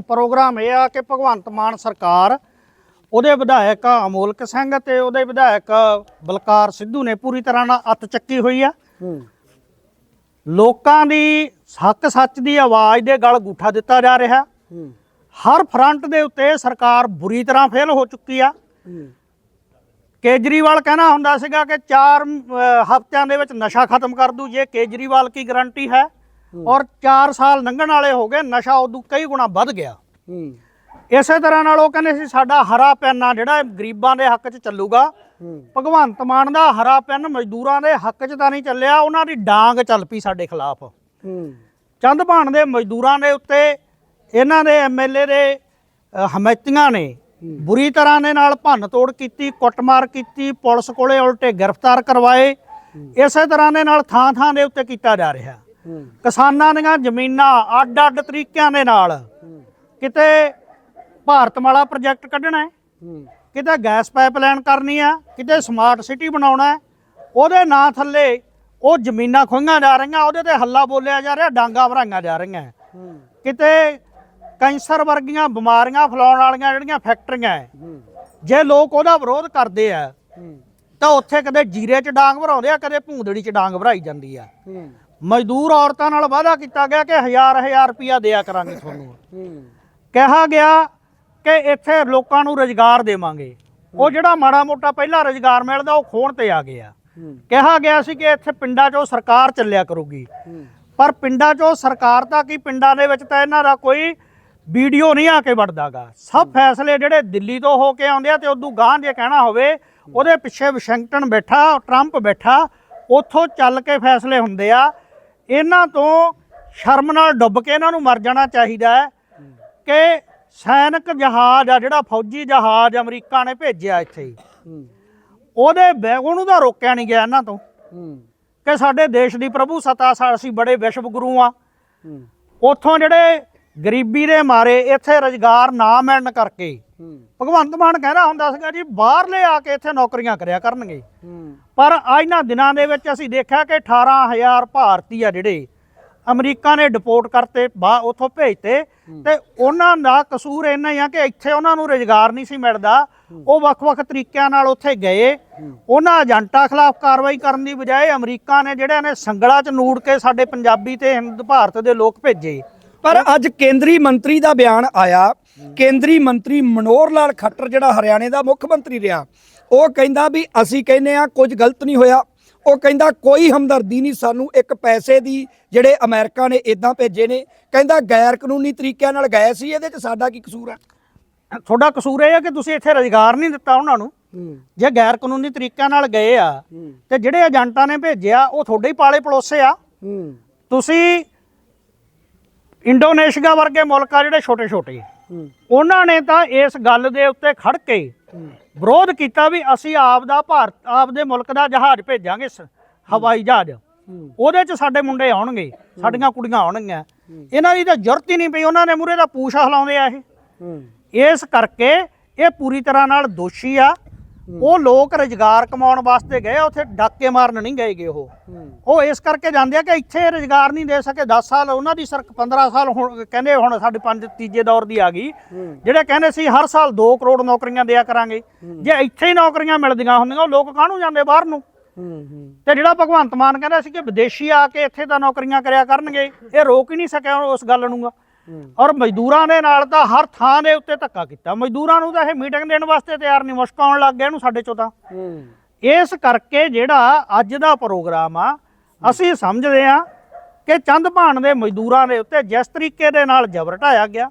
ਪ੍ਰੋਗਰਾਮ ਇਹ ਆ ਕਿ ਭਗਵੰਤ ਮਾਨ ਸਰਕਾਰ ਉਹਦੇ ਵਿਧਾਇਕ ਅਮੋਲਕ ਸਿੰਘ ਤੇ ਉਹਦੇ ਵਿਧਾਇਕ ਬਲਕਾਰ ਸਿੱਧੂ ਨੇ ਪੂਰੀ ਤਰ੍ਹਾਂ ਨਾਲ ਅੱਤ ਚੱਕੀ ਹੋਈ ਆ। ਲੋਕਾਂ ਦੀ ਹੱਕ ਸੱਚ ਦੀ ਆਵਾਜ਼ ਦੇ ਗਲ ਗੂਠਾ ਦਿੱਤਾ ਜਾ ਰਿਹਾ। ਹਰ ਫਰੰਟ ਦੇ ਉੱਤੇ ਸਰਕਾਰ ਬੁਰੀ ਤਰ੍ਹਾਂ ਫੇਲ ਹੋ ਚੁੱਕੀ ਆ। ਕੇਜਰੀਵਾਲ ਕਹਿਣਾ ਹੁੰਦਾ ਸੀਗਾ ਕਿ 4 ਹਫ਼ਤਿਆਂ ਦੇ ਵਿੱਚ ਨਸ਼ਾ ਖਤਮ ਕਰ ਦੂ ਜੇ ਕੇਜਰੀਵਾਲ ਕੀ ਗਾਰੰਟੀ ਹੈ। ਔਰ 4 ਸਾਲ ਲੰਘਣ ਵਾਲੇ ਹੋ ਗਏ ਨਸ਼ਾ ਉਦੋਂ ਕਈ ਗੁਣਾ ਵੱਧ ਗਿਆ। ਇਸੇ ਤਰ੍ਹਾਂ ਨਾਲ ਉਹ ਕਹਿੰਦੇ ਸੀ ਸਾਡਾ ਹਰਾ ਪੈਨ ਆ ਜਿਹੜਾ ਇਹ ਗਰੀਬਾਂ ਦੇ ਹੱਕ 'ਚ ਚੱਲੂਗਾ। ਭਗਵੰਤ ਮਾਨ ਦਾ ਹਰਾ ਪੈਨ ਮਜ਼ਦੂਰਾਂ ਦੇ ਹੱਕ 'ਚ ਤਾਂ ਨਹੀਂ ਚੱਲਿਆ ਉਹਨਾਂ ਦੀ ਡਾਂਗ ਚੱਲ ਪਈ ਸਾਡੇ ਖਿਲਾਫ। ਚੰਦ ਭਾਣ ਦੇ ਮਜ਼ਦੂਰਾਂ ਦੇ ਉੱਤੇ ਇਹਨਾਂ ਦੇ ਐਮਐਲਏ ਦੇ ਹਮਾਇਤੀਆਂ ਨੇ ਬੁਰੀ ਤਰ੍ਹਾਂ ਦੇ ਨਾਲ ਭੰਨ ਤੋੜ ਕੀਤੀ ਕੁੱਟਮਾਰ ਕੀਤੀ ਪੁਲਿਸ ਕੋਲੇ ਉਲਟੇ ਗ੍ਰਿਫਤਾਰ ਕਰਵਾਏ। ਇਸੇ ਤਰ੍ਹਾਂ ਦੇ ਨਾਲ ਥਾਂ ਥਾਂ ਦੇ ਉੱਤੇ ਕੀਤਾ ਜਾ ਰਿਹਾ। ਕਿਸਾਨਾਂ ਦੀਆਂ ਜ਼ਮੀਨਾਂ ਅੱਡ ਅੱਡ ਤਰੀਕਿਆਂ ਦੇ ਨਾਲ ਕਿਤੇ ਭਾਰਤਮਾਲਾ ਪ੍ਰੋਜੈਕਟ ਕੱਢਣਾ ਹੈ। ਕਿਤੇ ਗੈਸ ਪਾਈਪਲਾਈਨ ਕਰਨੀ ਆ ਕਿਤੇ ਸਮਾਰਟ ਸਿਟੀ ਬਣਾਉਣਾ ਹੈ। ਉਹਦੇ ਨਾਂ ਥੱਲੇ ਉਹ ਜ਼ਮੀਨਾਂ ਖੋਈਆਂ ਜਾ ਰਹੀਆਂ ਉਹਦੇ ਤੇ ਹੱਲਾ ਬੋਲਿਆ ਜਾ ਰਿਹਾ ਡਾਂਗਾ ਭਰਾਈਆਂ ਜਾ ਰਹੀਆਂ। ਕਿਤੇ ਕੈਂਸਰ ਵਰਗੀਆਂ ਬਿਮਾਰੀਆਂ ਫੈਲਾਉਣ ਵਾਲੀਆਂ ਜਿਹੜੀਆਂ ਫੈਕਟਰੀਆਂ ਹੈ ਜੇ ਲੋਕ ਉਹਦਾ ਵਿਰੋਧ ਕਰਦੇ ਆ ਤਾਂ ਉੱਥੇ ਕਦੇ ਜੀਰੇ 'ਚ ਡਾਂਗ ਭਰਾਉਂਦੇ ਆ ਕਦੇ ਭੂੰਦੜੀ 'ਚ ਡਾਂਗ ਭਰਾਈ ਜਾਂਦੀ ਆ। ਮਜ਼ਦੂਰ ਔਰਤਾਂ ਨਾਲ ਵਾਅਦਾ ਕੀਤਾ ਗਿਆ ਕਿ ਹਜ਼ਾਰ ਹਜ਼ਾਰ ਰੁਪਇਆ ਦਿਆ ਕਰਾਂਗੇ ਤੁਹਾਨੂੰ। ਕਿਹਾ ਗਿਆ ਕਿ ਇੱਥੇ ਲੋਕਾਂ ਨੂੰ ਰੋਜ਼ਗਾਰ ਦੇਵਾਂਗੇ। ਉਹ ਜਿਹੜਾ ਮਾੜਾ ਮੋਟਾ ਪਹਿਲਾਂ ਰੋਜ਼ਗਾਰ ਮਿਲਦਾ ਉਹ ਖੋਣ ਤੇ ਆ ਗਿਆ। ਕਿਹਾ ਗਿਆ ਸੀ ਕਿ ਇੱਥੇ ਪਿੰਡਾਂ 'ਚੋਂ ਸਰਕਾਰ ਚੱਲਿਆ ਕਰੂਗੀ। ਪਰ ਪਿੰਡਾਂ 'ਚੋਂ ਸਰਕਾਰ ਤਾਂ ਕੀ ਪਿੰਡਾਂ ਦੇ ਵਿੱਚ ਤਾਂ ਇਹਨਾਂ ਦਾ ਕੋਈ ਵੀਡੀਓ ਨਹੀਂ ਆ ਕੇ ਵੜਦਾਗਾ ਸਭ ਫੈਸਲੇ ਜਿਹੜੇ ਦਿੱਲੀ ਤੋਂ ਹੋ ਕੇ ਆਉਂਦੇ ਆ ਤੇ ਉਦੋਂ ਗਾਂਹ ਜੇ ਕਹਿਣਾ ਹੋਵੇ ਉਹਦੇ ਪਿੱਛੇ ਵਾਸ਼ਿੰਗਟਨ ਬੈਠਾ ਟਰੰਪ ਬੈਠਾ ਉੱਥੋਂ ਚੱਲ ਕੇ ਫੈਸਲੇ ਹੁੰਦੇ ਆ। ਇਹਨਾਂ ਤੋਂ ਸ਼ਰਮ ਨਾਲ ਡੁੱਬ ਕੇ ਇਹਨਾਂ ਨੂੰ ਮਰ ਜਾਣਾ ਚਾਹੀਦਾ ਹੈ। ਕਿ ਸੈਨਿਕ ਜਹਾਜ਼ ਆ ਜਿਹੜਾ ਫੌਜੀ ਜਹਾਜ਼ ਅਮਰੀਕਾ ਨੇ ਭੇਜਿਆ ਇੱਥੇ ਹੀ। ਉਹਦੇ ਬੈ- ਉਹਨੂੰ ਤਾਂ ਰੋਕਿਆ ਨਹੀਂ ਗਿਆ ਇਹਨਾਂ ਤੋਂ। ਕਿ ਸਾਡੇ ਦੇਸ਼ ਦੀ ਪ੍ਰਭੂ ਸਤਾ ਸਾ- ਅਸੀਂ ਬੜੇ ਵਿਸ਼ਵ ਗੁਰੂ ਆ। ਉੱਥੋਂ ਜਿਹੜੇ ਗਰੀਬੀ ਦੇ ਮਾਰੇ ਇੱਥੇ ਰੁਜ਼ਗਾਰ ਨਾ ਮਿਲਣ ਕਰਕੇ। ਭਗਵੰਤ ਮਾਨ ਕਹਿੰਦਾ ਹੁੰਦਾ ਸੀਗਾ ਜੀ ਬਾਹਰਲੇ ਆ ਕੇ ਇੱਥੇ ਨੌਕਰੀਆਂ ਕਰਿਆ ਕਰਨਗੇ। ਪਰ ਅੱਜ ਇਹਨਾਂ ਦਿਨਾਂ ਦੇ ਵਿੱਚ ਅਸੀਂ ਦੇਖਿਆ ਕਿ 18000 ਭਾਰਤੀ ਆ ਜਿਹੜੇ ਅਮਰੀਕਾ ਨੇ ਡਿਪੋਰਟ ਕਰਤੇ ਬਾ ਉਥੋਂ ਭੇਜਤੇ ਤੇ ਉਹਨਾਂ ਦਾ ਕਸੂਰ ਇੰਨਾ ਹੀ ਆ ਕਿ ਇੱਥੇ ਉਹਨਾਂ ਨੂੰ ਰੁਜ਼ਗਾਰ ਨਹੀਂ ਸੀ ਮਿਲਦਾ। ਉਹ ਵੱਖ-ਵੱਖ ਤਰੀਕਿਆਂ ਨਾਲ ਉੱਥੇ ਗਏ। ਉਹਨਾਂ ਏਜੰਟਾਂ ਖਿਲਾਫ ਕਾਰਵਾਈ ਕਰਨ ਦੀ ਬਜਾਏ ਅਮਰੀਕਾ ਨੇ ਜਿਹੜਿਆਂ ਨੇ ਸੰਗਲਾ 'ਚ ਨੂੜ ਕੇ ਸਾਡੇ ਪੰਜਾਬੀ ਤੇ ਹਿੰਦ ਭਾਰਤ ਦੇ ਲੋਕ ਭੇਜੇ। ਪਰ ਅੱਜ ਕੇਂਦਰੀ ਮੰਤਰੀ ਦਾ ਬਿਆਨ ਆਇਆ। ਕੇਂਦਰੀ ਮੰਤਰੀ ਮਨੋਹਰ ਲਾਲ ਖੱਟਰ ਜਿਹੜਾ ਹਰਿਆਣੇ ਦਾ ਮੁੱਖ ਮੰਤਰੀ ਰਿਹਾ ਉਹ ਕਹਿੰਦਾ ਵੀ ਅਸੀਂ ਕਹਿੰਦੇ ਆ ਕੁਝ ਗਲਤ ਨਹੀਂ ਹੋਇਆ। ਉਹ ਕਹਿੰਦਾ ਕੋਈ ਹਮਦਰਦੀ ਨਹੀਂ ਸਾਨੂੰ ਇੱਕ ਪੈਸੇ ਦੀ ਜਿਹੜੇ ਅਮਰੀਕਾ ਨੇ ਇਦਾਂ ਭੇਜੇ ਨੇ। ਕਹਿੰਦਾ ਗੈਰ ਕਾਨੂੰਨੀ ਤਰੀਕਿਆਂ ਨਾਲ ਗਏ ਸੀ ਇਹਦੇ 'ਚ ਸਾਡਾ ਕੀ ਕਸੂਰ ਹੈ ਤੁਹਾਡਾ ਕਸੂਰ ਇਹ ਹੈ ਕਿ ਤੁਸੀਂ ਇੱਥੇ ਰੁਜ਼ਗਾਰ ਨਹੀਂ ਦਿੱਤਾ ਉਹਨਾਂ ਨੂੰ। ਜੇ ਗੈਰ ਕਾਨੂੰਨੀ ਤਰੀਕਿਆਂ ਨਾਲ ਗਏ ਆ ਤੇ ਜਿਹੜੇ ਏਜੰਟਾਂ ਨੇ ਭੇਜਿਆ ਉਹ ਤੁਹਾਡੇ ਹੀ ਪਾਲੇ ਪਲੋਸੇ ਆ। ਤੁਸੀਂ ਇੰਡੋਨੇਸ਼ੀਆ ਵਰਗੇ ਮੁਲਕ ਆ ਜਿਹੜੇ ਛੋਟੇ ਛੋਟੇ ਉਹਨਾਂ ਨੇ ਤਾਂ ਇਸ ਗੱਲ ਦੇ ਉੱਤੇ ਖੜ ਕੇ ਵਿਰੋਧ ਕੀਤਾ ਵੀ ਅਸੀਂ ਆਪ ਦਾ ਭਾਰਤ ਆਪ ਦੇ ਮੁਲਕ ਦਾ ਜਹਾਜ਼ ਭੇਜਾਂਗੇ ਹਵਾਈ ਜਹਾਜ਼। ਉਹਦੇ 'ਚ ਸਾਡੇ ਮੁੰਡੇ ਆਉਣਗੇ ਸਾਡੀਆਂ ਕੁੜੀਆਂ ਆਉਣਗੀਆਂ। ਇਹਨਾਂ ਦੀ ਤਾਂ ਜ਼ਰੂਰਤ ਹੀ ਨਹੀਂ ਪਈ ਉਹਨਾਂ ਨੇ ਮੂਰੇ ਦਾ ਪੂਛ ਹਿਲਾਉਂਦੇ ਆ ਇਹ। ਇਸ ਕਰਕੇ ਇਹ ਪੂਰੀ ਤਰ੍ਹਾਂ ਨਾਲ ਦੋਸ਼ੀ ਆ। ਉਹ ਲੋਕ ਰੁਜ਼ਗਾਰ ਕਮਾਉਣ ਵਾਸਤੇ ਗਏ ਉੱਥੇ ਡਾਕੇ ਮਾਰਨ ਨਹੀਂ ਗਏਗੇ ਉਹ। ਉਹ ਇਸ ਕਰਕੇ ਜਾਂਦੇ ਆ ਕਿ ਇੱਥੇ ਰੁਜ਼ਗਾਰ ਨਹੀਂ ਦੇ ਸਕੇ। 10 ਸਾਲ ਉਹਨਾਂ ਦੀ ਸਰਕ 15 ਸਾਲ ਹੁਣ ਕਹਿੰਦੇ ਹੁਣ ਸਾਡੇ ਪੰਜ ਤੀਜੇ ਦੌਰ ਦੀ ਆ ਗਈ। ਜਿਹੜੇ ਕਹਿੰਦੇ ਸੀ ਹਰ ਸਾਲ 2 ਕਰੋੜ ਨੌਕਰੀਆਂ ਦਿਆ ਕਰਾਂਗੇ। ਜੇ ਇੱਥੇ ਹੀ ਨੌਕਰੀਆਂ ਮਿਲਦੀਆਂ ਹੁੰਦੀਆਂ ਉਹ ਲੋਕ ਕਾਹਨੂੰ ਜਾਂਦੇ ਬਾਹਰ ਨੂੰ? ਤੇ ਜਿਹੜਾ ਭਗਵੰਤ ਮਾਨ ਕਹਿੰਦਾ ਸੀ ਕਿ ਵਿਦੇਸ਼ੀ ਆ ਕੇ ਇੱਥੇ ਤਾਂ ਨੌਕਰੀਆਂ ਕਰਿਆ ਕਰਨਗੇ ਇਹ ਰੋਕ ਹੀ ਨਹੀਂ ਸਕਿਆ ਉਸ ਗੱਲ ਨੂੰ। ਗਾ। ਔਰ ਮਜ਼ਦੂਰਾਂ ਦੇ ਨਾਲ ਤਾਂ ਹਰ ਥਾਂ ਦੇ ਉੱਤੇ ਧੱਕਾ ਕੀਤਾ। ਮਜ਼ਦੂਰਾਂ ਨੂੰ ਤਾਂ ਇਹ ਮੀਟਿੰਗ ਦੇਣ ਵਾਸਤੇ ਤਿਆਰ ਨਹੀਂ ਮੁਸ਼ਕ ਆਉਣ ਲੱਗ ਗਿਆ ਇਹਨੂੰ ਸਾਡੇ ਚੋਂ ਤਾਂ ਇਸ ਕਰਕੇ ਜਿਹੜਾ ਅੱਜ ਦਾ ਪ੍ਰੋਗਰਾਮ ਆ ਅਸੀਂ ਸਮਝਦੇ ਆ ਕਿ ਚੰਦ ਭਾਣ ਦੇ ਮਜ਼ਦੂਰਾਂ ਦੇ ਉੱਤੇ ਜਿਸ ਤਰੀਕੇ ਦੇ ਨਾਲ ਜ਼ਬਰ ਢਾਇਆ ਗਿਆ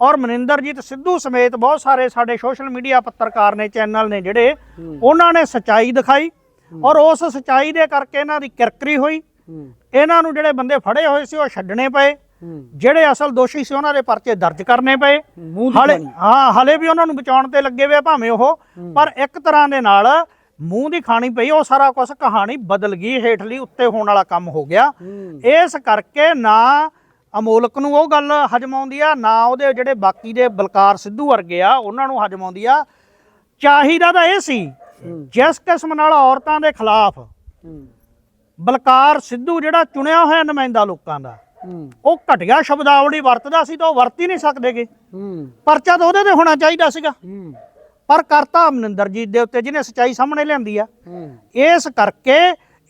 ਔਰ ਮਨਿੰਦਰਜੀਤ ਸਿੱਧੂ ਸਮੇਤ ਬਹੁਤ ਸਾਰੇ ਸਾਡੇ ਸੋਸ਼ਲ ਮੀਡੀਆ ਪੱਤਰਕਾਰ ਨੇ ਚੈਨਲ ਨੇ ਜਿਹੜੇ ਉਹਨਾਂ ਨੇ ਸਚਾਈ ਦਿਖਾਈ ਔਰ ਉਸ ਸਚਾਈ ਦੇ ਕਰਕੇ ਇਹਨਾਂ ਦੀ ਕਿਰਕਰੀ ਹੋਈ। ਇਹਨਾਂ ਨੂੰ ਜਿਹੜੇ ਬੰਦੇ ਫੜੇ ਹੋਏ ਸੀ ਉਹ ਛੱਡਣੇ ਪਏ। ਜਿਹੜੇ ਅਸਲ ਦੋਸ਼ੀ ਸੀ ਉਹਨਾਂ ਦੇ ਪਰਚੇ ਦਰਜ ਕਰਨੇ ਪਏ। ਹਾਲੇ। ਹਾਂ ਹਲੇ ਵੀ ਉਹਨਾਂ ਨੂੰ ਬਚਾਉਣ ਤੇ ਲੱਗੇ ਹੋਏ ਭਾਵੇਂ ਉਹ। ਪਰ ਇੱਕ ਤਰ੍ਹਾਂ ਦੇ ਨਾਲ ਮੂੰਹ ਦੀ ਖਾਣੀ ਪਈ ਉਹ ਸਾਰਾ ਕੁਝ ਕਹਾਣੀ ਬਦਲ ਗਈ ਹੇਠਲੀ ਉੱਤੇ ਹੋਣ ਵਾਲਾ ਕੰਮ ਹੋ ਗਿਆ। ਇਸ ਕਰਕੇ ਨਾ ਅਮੋਲਕ ਨੂੰ ਉਹ ਗੱਲ ਹਜਮ ਆਉਂਦੀ ਆ ਨਾ ਉਹਦੇ ਜਿਹੜੇ ਬਾਕੀ ਦੇ ਬਲਕਾਰ ਸਿੱਧੂ ਵਰਗੇ ਆ ਉਹਨਾਂ ਨੂੰ ਹਜਮ ਆਉਂਦੀ ਆ। ਚਾਹੀਦਾ ਤਾਂ ਇਹ ਸੀ ਜਿਸ ਕਿਸਮ ਨਾਲ ਔਰਤਾਂ ਦੇ ਖਿਲਾਫ ਬਲਕਾਰ ਸਿੱਧੂ ਜਿਹੜਾ ਚੁਣਿਆ ਹੋਇਆ ਨੁਮਾਇੰਦਾ ਲੋਕਾਂ ਦਾ ਉਹ ਘਟਿਆ ਸ਼ਬਦਾਵਲੀ ਵਰਤਦਾ ਸੀ ਤਾਂ ਉਹ ਵਰਤੀ ਨਹੀਂ ਸਕਦੇਗੇ। ਪਰਚਾ ਤਾਂ ਉਹਦੇ ਤੇ ਹੋਣਾ ਚਾਹੀਦਾ ਸੀਗਾ। ਪਰ ਕਰਤਾ ਅਮਨਿੰਦਰਜੀਤ ਦੇ ਉੱਤੇ ਜਿਹਨੇ ਸਚਾਈ ਸਾਹਮਣੇ ਲਿਆਂਦੀ ਆ। ਇਸ ਕਰਕੇ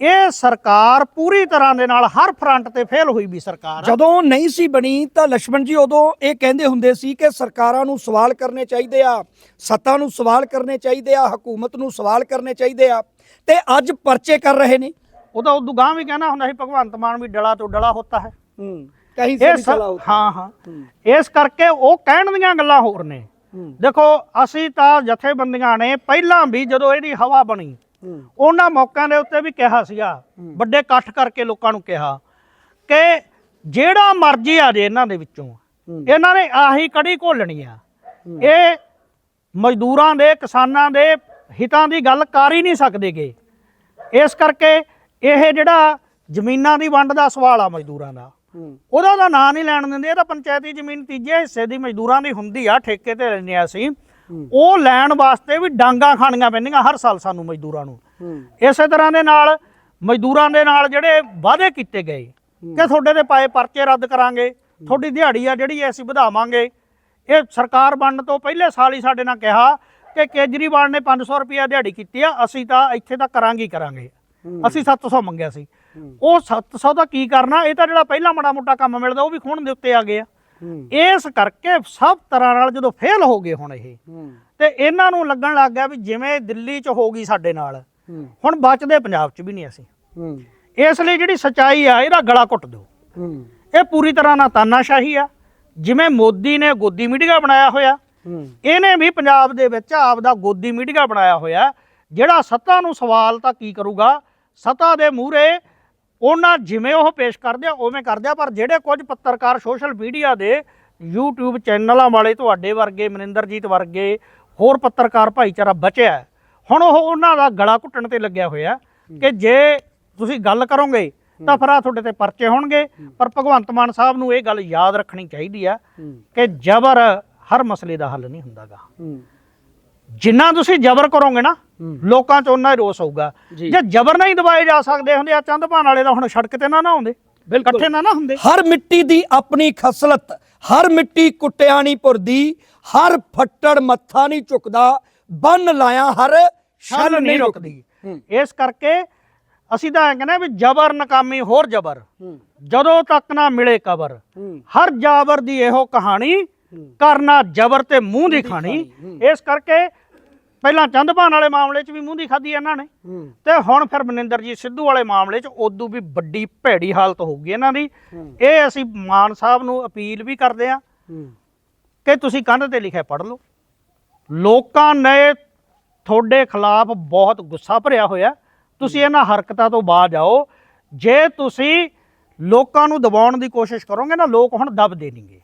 ਇਹ ਸਰਕਾਰ ਪੂਰੀ ਤਰ੍ਹਾਂ ਦੇ ਨਾਲ ਹਰ ਫਰੰਟ ਤੇ ਫੇਲ ਹੋਈ ਵੀ ਸਰਕਾਰ ਜਦੋਂ ਨਹੀਂ ਸੀ ਬਣੀ ਤਾਂ ਲక్ష్మణ ਜੀ ਉਦੋਂ ਇਹ ਕਹਿੰਦੇ ਹੁੰਦੇ ਸੀ ਕਿ ਸਰਕਾਰਾਂ ਨੂੰ ਸਵਾਲ ਕਰਨੇ ਚਾਹੀਦੇ ਆ ਸੱਤਾ ਨੂੰ ਸਵਾਲ ਕਰਨੇ ਚਾਹੀਦੇ ਆ ਹਕੂਮਤ ਨੂੰ ਸਵਾਲ ਕਰਨੇ ਚਾਹੀਦੇ ਆ। ਤੇ ਅੱਜ ਪਰਚੇ ਕਰ ਰਹੇ ਨੇ। ਉਹਦਾ ਉਦੋਂ ਗਾਂ ਵੀ ਕਹਿਣਾ ਹੁੰਦਾ ਸੀ ਭਗਵੰਤ ਮਾਨ ਵੀ ਡਲਾ ਤੋਂ ਡਲਾ ਹੁੰਦਾ ਹੈ। ਕਹੀਂ ਇਹ ਸ- ਹਾਂ ਹਾਂ। ਇਸ ਕਰਕੇ ਉਹ ਕਹਿਣ ਦੀਆਂ ਗੱਲਾਂ ਹੋਰ ਨੇ। ਦੇਖੋ ਅਸੀਂ ਤਾਂ ਜਥੇਬੰਦੀਆਂ ਨੇ ਪਹਿਲਾਂ ਵੀ ਜਦੋਂ ਇਹਦੀ ਹਵਾ ਬਣੀ ਉਹਨਾਂ ਮੌਕਿਆਂ ਦੇ ਉੱਤੇ ਵੀ ਕਿਹਾ ਸੀਗਾ। ਵੱਡੇ ਇਕੱਠ ਕਰਕੇ ਲੋਕਾਂ ਨੂੰ ਕਿਹਾ ਕਿ ਜਿਹੜਾ ਮਰਜ਼ੀ ਆ ਜੇ ਇਹਨਾਂ ਦੇ ਵਿੱਚੋਂ। ਇਹਨਾਂ ਨੇ ਆਹੀ ਕੜੀ ਘੋਲਣੀ ਆ। ਇਹ ਮਜ਼ਦੂਰਾਂ ਦੇ ਕਿਸਾਨਾਂ ਦੇ ਹਿੱਤਾਂ ਦੀ ਗੱਲ ਕਰ ਹੀ ਨਹੀਂ ਸਕਦੇਗੇ। ਇਸ ਕਰਕੇ ਇਹ ਜਿਹੜਾ ਜ਼ਮੀਨਾਂ ਦੀ ਵੰਡ ਦਾ ਸਵਾਲ ਆ ਮਜ਼ਦੂਰਾਂ ਦਾ। ਉਹਦਾ ਤਾਂ ਨਾਂ ਨਹੀਂ ਲੈਣ ਦਿੰਦੇ ਇਹ ਤਾਂ ਪੰਚਾਇਤੀ ਜ਼ਮੀਨ ਤੀਜੇ ਹਿੱਸੇ ਦੀ ਮਜ਼ਦੂਰਾਂ ਦੀ ਹੁੰਦੀ ਆ ਠੇਕੇ ਤੇ ਲੈਂਦੇ ਆ ਅਸੀਂ। ਉਹ ਲੈਣ ਵਾਸਤੇ ਵੀ ਡਾਂਗਾ ਖਾਣੀਆਂ ਪੈਂਦੀਆਂ ਹਰ ਸਾਲ ਸਾਨੂੰ ਮਜ਼ਦੂਰਾਂ ਨੂੰ। ਇਸੇ ਤਰ੍ਹਾਂ ਦੇ ਨਾਲ ਮਜ਼ਦੂਰਾਂ ਦੇ ਨਾਲ ਜਿਹੜੇ ਵਾਅਦੇ ਕੀਤੇ ਗਏ ਕਿ ਤੁਹਾਡੇ ਦੇ ਪਾਏ ਪਰਚੇ ਰੱਦ ਕਰਾਂਗੇ ਤੁਹਾਡੀ ਦਿਹਾੜੀ ਆ ਜਿਹੜੀ ਅਸੀਂ ਵਧਾਵਾਂਗੇ। ਇਹ ਸਰਕਾਰ ਬਣਨ ਤੋਂ ਪਹਿਲੇ ਸਾਲ ਹੀ ਸਾਡੇ ਨਾਲ ਕਿਹਾ ਕਿ ਕੇਜਰੀਵਾਲ ਨੇ 500 ਰੁਪਇਆ ਦਿਹਾੜੀ ਕੀਤੀ ਆ ਅਸੀਂ ਤਾਂ ਇੱਥੇ ਤਾਂ ਕਰਾਂਗੇ ਕਰਾਂਗੇ। ਅਸੀਂ 700 ਮੰਗਿਆ ਸੀ। ਉਹ 700 ਦਾ ਕੀ ਕਰਨਾ? ਇਹ ਤਾਂ ਜਿਹੜਾ ਪਹਿਲਾ ਮਾੜਾ ਮੋਟਾ ਕੰਮ ਮਿਲਦਾ ਉਹ ਵੀ ਖੂਨ ਦੇ ਉੱਤੇ ਆ ਗਏ ਆ ਇਸ ਕਰਕੇ ਸਭ ਤਰ੍ਹਾਂ ਨਾਲ ਜਦੋਂ ਫੇਲ ਹੋ ਗਏ ਹੁਣ ਇਹ ਤੇ ਇਹਨਾਂ ਨੂੰ ਲੱਗਣ ਲੱਗ ਗਿਆ ਵੀ ਜਿਵੇਂ ਦਿੱਲੀ 'ਚ ਹੋ ਗਈ ਸਾਡੇ ਨਾਲ ਹੁਣ ਬਚਦੇ ਪੰਜਾਬ 'ਚ ਵੀ ਨਹੀਂ ਅਸੀਂ। ਇਸ ਲਈ ਜਿਹੜੀ ਸਚਾਈ ਆ ਇਹਦਾ ਗਲਾ ਘੁੱਟ ਦਿਓ। ਇਹ ਪੂਰੀ ਤਰ੍ਹਾਂ ਨਾਲ ਤਾਨਾਸ਼ਾਹੀ ਆ। ਜਿਵੇਂ ਮੋਦੀ ਨੇ ਗੋਦੀ ਮੀਡੀਆ ਬਣਾਇਆ ਹੋਇਆ ਇਹਨੇ ਵੀ ਪੰਜਾਬ ਦੇ ਵਿੱਚ ਆਪਦਾ ਗੋਦੀ ਮੀਡੀਆ ਬਣਾਇਆ ਹੋਇਆ ਜਿਹੜਾ ਸੱਤਾ ਨੂੰ ਸਵਾਲ ਤਾਂ ਕੀ ਕਰੂਗਾ? ਸੱਤਾ ਦੇ ਮੂਹਰੇ ਉਹਨਾਂ ਜਿਵੇਂ ਉਹ ਪੇਸ਼ ਕਰਦੇ ਆ ਉਵੇਂ ਕਰਦੇ ਆ ਪਰ ਜਿਹੜੇ ਕੁਝ ਪੱਤਰਕਾਰ ਸੋਸ਼ਲ ਮੀਡੀਆ ਦੇ YouTube ਚੈਨਲਾਂ ਵਾਲੇ ਤੁਹਾਡੇ ਵਰਗੇ ਮਨਿੰਦਰਜੀਤ ਵਰਗੇ ਹੋਰ ਪੱਤਰਕਾਰ ਭਾਈਚਾਰਾ ਬਚਿਆ। ਹੁਣ ਉਹ ਉਹਨਾਂ ਦਾ ਗਲਾ ਘੁੱਟਣ ਤੇ ਲੱਗਿਆ ਹੋਇਆ ਕਿ ਜੇ ਤੁਸੀਂ ਗੱਲ ਕਰੋਗੇ ਤਾਂ ਫਿਰ ਆ ਤੁਹਾਡੇ ਤੇ ਪਰਚੇ ਹੋਣਗੇ ਪਰ ਭਗਵੰਤ ਮਾਨ ਸਾਹਿਬ ਨੂੰ ਇਹ ਗੱਲ ਯਾਦ ਰੱਖਣੀ ਚਾਹੀਦੀ ਆ ਕਿ ਜ਼ਬਰ ਹਰ ਮਸਲੇ ਦਾ ਹੱਲ ਨਹੀਂ ਹੁੰਦਾਗਾ। ਜਿੰਨਾ ਤੁਸੀਂ ਜ਼ਬਰ ਕਰੋਗੇ ਨਾ ਲੋਕਾਂ 'ਚ ਉਹਨਾਂ ਹੀ ਰੋਸ ਹੋਊਗਾ। ਜੀ। ਜ਼ਬਰ ਨਹੀਂ ਦਬਾਏ ਜਾ ਸਕਦੇ ਹੁੰਦੇ ਆ ਚੰਦਪਾਨ ਵਾਲੇ ਤਾਂ ਹੁਣ ਸੜਕ ਤੇ ਨਾ ਨਾ ਹੁੰਦੇ ਬਿਲਕੁਲ। ਇਕੱਠੇ ਨਾ ਨਾ ਹੁੰਦੇ। ਹਰ ਮਿੱਟੀ ਦੀ ਆਪਣੀ ਖਸਲਤ ਹਰ ਮਿੱਟੀ ਕੁੱਟਿਆ ਨਹੀਂ ਪੁਰਦੀ ਹਰ ਫੱਟੜ ਮੱਥਾ ਨਹੀਂ ਝੁਕਦਾ ਬੰਨ ਲਾਇਆ ਹਰ ਛਲ ਨਹੀਂ ਰੁਕਦੀ। ਇਸ ਕਰਕੇ ਅਸੀਂ ਤਾਂ ਇਹ ਕਹਿੰਦੇ ਵੀ ਜ਼ਬਰ ਨਕਾਮੀ ਹੋਰ ਜ਼ਬਰ। ਜਦੋਂ ਤੱਕ ਨਾ ਮਿਲੇ ਕਬਰ ਹਰ ਜਾਬਰ ਦੀ ਇਹੋ ਕਹਾਣੀ ਕਰਨਾ ਜ਼ਬਰ ਤੇ ਮੂੰਹ ਦੀ ਖਾਣੀ। ਇਸ ਕਰਕੇ ਪਹਿਲਾਂ ਚੰਦਪਾਨ ਵਾਲੇ ਮਾਮਲੇ 'ਚ ਵੀ ਮੂੰਹ ਦੀ ਖਾਧੀ ਇਹਨਾਂ ਨੇ। ਤੇ ਹੁਣ ਫਿਰ ਮਨਿੰਦਰਜੀਤ ਸਿੱਧੂ ਵਾਲੇ ਮਾਮਲੇ 'ਚ ਉਦੋਂ ਵੀ ਵੱਡੀ ਭੈੜੀ ਹਾਲਤ ਹੋਊਗੀ ਇਹਨਾਂ ਦੀ। ਇਹ ਅਸੀਂ ਮਾਨ ਸਾਹਿਬ ਨੂੰ ਅਪੀਲ ਵੀ ਕਰਦੇ ਆ ਕਿ ਤੁਸੀਂ ਕੰਧ ਤੇ ਲਿਖਿਆ ਪੜ੍ਹ ਲਓ। ਲੋਕਾਂ ਨੇ ਤੁਹਾਡੇ ਖਿਲਾਫ ਬਹੁਤ ਗੁੱਸਾ ਭਰਿਆ ਹੋਇਆ। ਤੁਸੀਂ ਇਹਨਾਂ ਹਰਕਤਾਂ ਤੋਂ ਬਾਜ ਆਓ ਜੇ ਤੁਸੀਂ ਲੋਕਾਂ ਨੂੰ ਦਬਾਉਣ ਦੀ ਕੋਸ਼ਿਸ਼ ਕਰੋਗੇ ਨਾ ਲੋਕ ਹੁਣ ਦਬ ਦੇਣਗੇ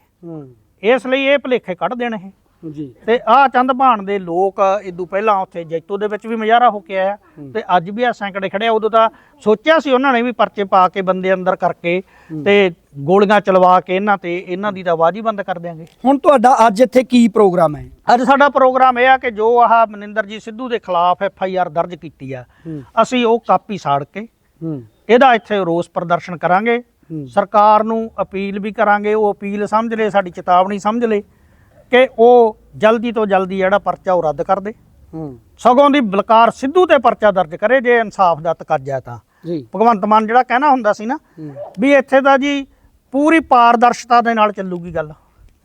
ਇਸ ਲਈ ਇਹ ਭਲੇਖੇ ਕੱਢ ਦੇਣ ਇਹ। ਜੀ। ਤੇ ਆ ਚੰਦਭਾਨ ਦੇ ਲੋਕ ਇਦੋਂ ਪਹਿਲਾਂ ਉੱਥੇ ਜੈਤੋ ਦੇ ਵਿੱਚ ਵੀ ਮਜ਼ਾਰਾ ਹੋ ਕੇ ਆਇਆ। ਤੇ ਅੱਜ ਵੀ ਆ ਸੈਂਕੜੇ ਖੜੇ ਆ। ਉਦੋਂ ਤਾਂ ਸੋਚਿਆ ਸੀ ਉਹਨਾਂ ਨੇ ਵੀ ਪਰਚੇ ਪਾ ਕੇ ਬੰਦੇ ਅੰਦਰ ਕਰਕੇ ਤੇ ਗੋਲੀਆਂ ਚਲਵਾ ਕੇ ਇਹਨਾਂ ਤੇ ਇਹਨਾਂ ਦੀ ਤਾਂ ਆਵਾਜ਼ ਹੀ ਬੰਦ ਕਰ ਦਿਆਂਗੇ। ਹੁਣ ਤੁਹਾਡਾ ਅੱਜ ਇੱਥੇ ਕੀ ਪ੍ਰੋਗਰਾਮ ਹੈ? ਅੱਜ ਸਾਡਾ ਪ੍ਰੋਗਰਾਮ ਇਹ ਆ ਕਿ ਜੋ ਆਹ ਮਨਿੰਦਰਜੀਤ ਸਿੱਧੂ ਦੇ ਖਿਲਾਫ ਐਫ ਆਈ ਆਰ ਦਰਜ ਕੀਤੀ ਆ ਅਸੀਂ ਉਹ ਕਾਪੀ ਸਾੜ ਕੇ ਇਹਦਾ ਇੱਥੇ ਰੋਸ ਪ੍ਰਦਰਸ਼ਨ ਕਰਾਂਗੇ। ਸਰਕਾਰ ਨੂੰ ਅਪੀਲ ਵੀ ਕਰਾਂਗੇ ਉਹ ਅਪੀਲ ਸਮਝ ਲੇ ਸਾਡੀ ਚੇਤਾਵਨੀ ਸਮਝ ਲੇ ਕਿ ਉਹ ਜਲਦੀ ਤੋਂ ਜਲਦੀ ਜਿਹੜਾ ਪਰਚਾ ਉਹ ਰੱਦ ਕਰ ਦੇ। ਸਗੋਂ ਦੀ ਬਲਕਾਰ ਸਿੱਧੂ ਤੇ ਪਰਚਾ ਦਰਜ ਕਰੇ ਜੇ ਇਨਸਾਫ ਦਾ ਤਕੱਜਾ ਤਾਂ। ਜੀ। ਭਗਵੰਤ ਮਾਨ ਜਿਹੜਾ ਕਹਿਣਾ ਹੁੰਦਾ ਸੀ ਨਾ ਵੀ ਇੱਥੇ ਤਾਂ ਜੀ ਪੂਰੀ ਪਾਰਦਰਸ਼ਤਾ ਦੇ ਨਾਲ ਚੱਲੂਗੀ ਗੱਲ।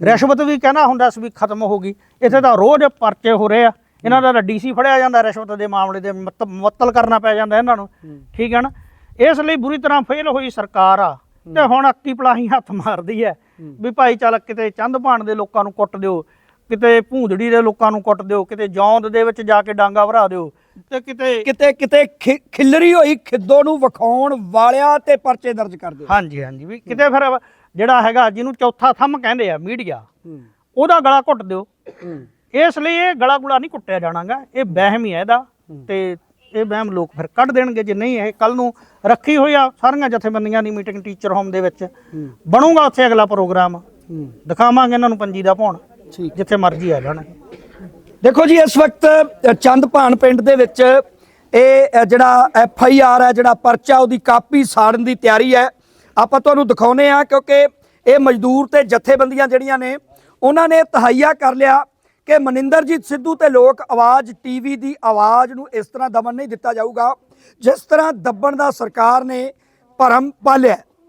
ਰਿਸ਼ਵਤ ਵੀ ਕਹਿਣਾ ਹੁੰਦਾ ਸੀ ਵੀ ਖਤਮ ਹੋ ਗਈ। ਇੱਥੇ ਤਾਂ ਰੋਜ਼ ਪਰਚੇ ਹੋ ਰਹੇ ਆ। ਇਹਨਾਂ ਦਾ ਡੀਸੀ ਫੜਿਆ ਜਾਂਦਾ ਰਿਸ਼ਵਤ ਦੇ ਮਾਮਲੇ ਦੇ ਮੁਅੱਤ- ਮੁਅੱਤਲ ਕਰਨਾ ਪੈ ਜਾਂਦਾ ਇਹਨਾਂ ਨੂੰ। ਠੀਕ ਹੈ ਨਾ? ਇਸ ਲਈ ਬੁਰੀ ਤਰ੍ਹਾਂ ਫੇਲ ਹੋਈ ਸਰਕਾਰ ਆ। ਤੇ ਹੁਣ ਅੱਕੀ ਪਲਾਹੀ ਹੱਥ ਮਾਰਦੀ ਹੈ। ਵੀ ਭਾਈ ਚੱਲ ਕਿਤੇ ਚੰਦਪਾਣ ਦੇ ਲੋਕਾਂ ਨੂੰ ਕੁੱਟ ਦਿਓ ਕਿਤੇ ਭੂੰਦੜੀ ਦੇ ਲੋਕਾਂ ਨੂੰ ਕੁੱਟ ਦਿਓ ਕਿਤੇ ਜੌਂਦ ਦੇ ਵਿੱਚ ਜਾ ਕੇ ਡਾਂਗਾ ਭਰਾ ਦਿਓ ਤੇ ਕਿਤੇ ਕਿਤੇ ਕਿਤੇ ਖਿੱਲਰੀ ਹੋਈ ਖਿੱਦੋ ਨੂੰ ਵਿਖਾਉਣ ਵਾਲਿਆਂ ਤੇ ਪਰਚੇ ਦਰਜ ਕਰਦੇ ਹੋ। ਹਾਂਜੀ ਹਾਂਜੀ ਵੀ ਕਿਤੇ ਫਿਰ ਜਿਹੜਾ ਹੈਗਾ ਜਿਹਨੂੰ ਚੌਥਾ ਥੰਮ ਕਹਿੰਦੇ ਆ ਮੀਡੀਆ ਉਹਦਾ ਗਲਾ ਘੁੱਟ ਦਿਓ। ਇਸ ਲਈ ਇਹ ਗਲਾ ਗੁਲਾ ਨਹੀਂ ਕੁੱਟਿਆ ਜਾਣਾਗਾ ਇਹ ਵਹਿਮ ਹੀ ਹੈ ਇਹਦਾ ਤੇ ਇਹ ਵਹਿਮ ਲੋਕ ਫਿਰ ਕੱਢ ਦੇਣਗੇ ਜੇ ਨਹੀਂ ਇਹ ਕੱਲ ਨੂੰ ਰੱਖੀ ਹੋਈ ਆ ਸਾਰੀਆਂ ਜਥੇਬੰਦੀਆਂ ਦੀ ਮੀਟਿੰਗ ਟੀਚਰ ਹੋਮ ਦੇ ਵਿੱਚ। ਬਣੂਗਾ ਉੱਥੇ ਅਗਲਾ ਪ੍ਰੋਗਰਾਮ। ਦਿਖਾਵਾਂਗੇ ਇਹਨਾਂ ਨੂੰ ਪੰਜੀ ਦਾ ਭੌਣ ਜਿੱਥੇ ਮਰਜ਼ੀ ਆ ਜਾਣ। ਦੇਖੋ ਜੀ ਇਸ ਵਕਤ ਅ, ਚੰਦਪਾਨ ਪਿੰਡ ਦੇ ਵਿੱਚ ਇਹ ਜਿਹੜਾ ਐਫ ਆਈ ਆਰ ਹੈ ਜਿਹੜਾ ਪਰਚਾ ਉਹਦੀ ਕਾਪੀ ਸਾੜਨ ਦੀ ਤਿਆਰੀ ਹੈ। ਆਪਾਂ ਤੁਹਾਨੂੰ ਦਿਖਾਉਨੇ ਆ ਕਿਉਂਕਿ ਇਹ ਮਜ਼ਦੂਰ ਤੇ ਜਥੇਬੰਦੀਆਂ ਜਿਹੜੀਆਂ ਨੇ ਉਹਨਾਂ ਨੇ ਤਹਈਆ ਕਰ ਲਿਆ। ਕਿ ਮਨਿੰਦਰਜੀਤ ਸਿੱਧੂ ਤੇ ਲੋਕ ਆਵਾਜ਼ ਟੀਵੀ ਦੀ ਆਵਾਜ਼ ਨੂੰ ਇਸ ਤਰ੍ਹਾਂ ਦਮਨ ਨਹੀਂ ਦਿੱਤਾ ਜਾਊਗਾ, ਜਿਸ ਤਰ੍ਹਾਂ ਦੱਬਣ ਦਾ ਸਰਕਾਰ ਨੇ ਭਰਮ ਪਾਲਿਆ।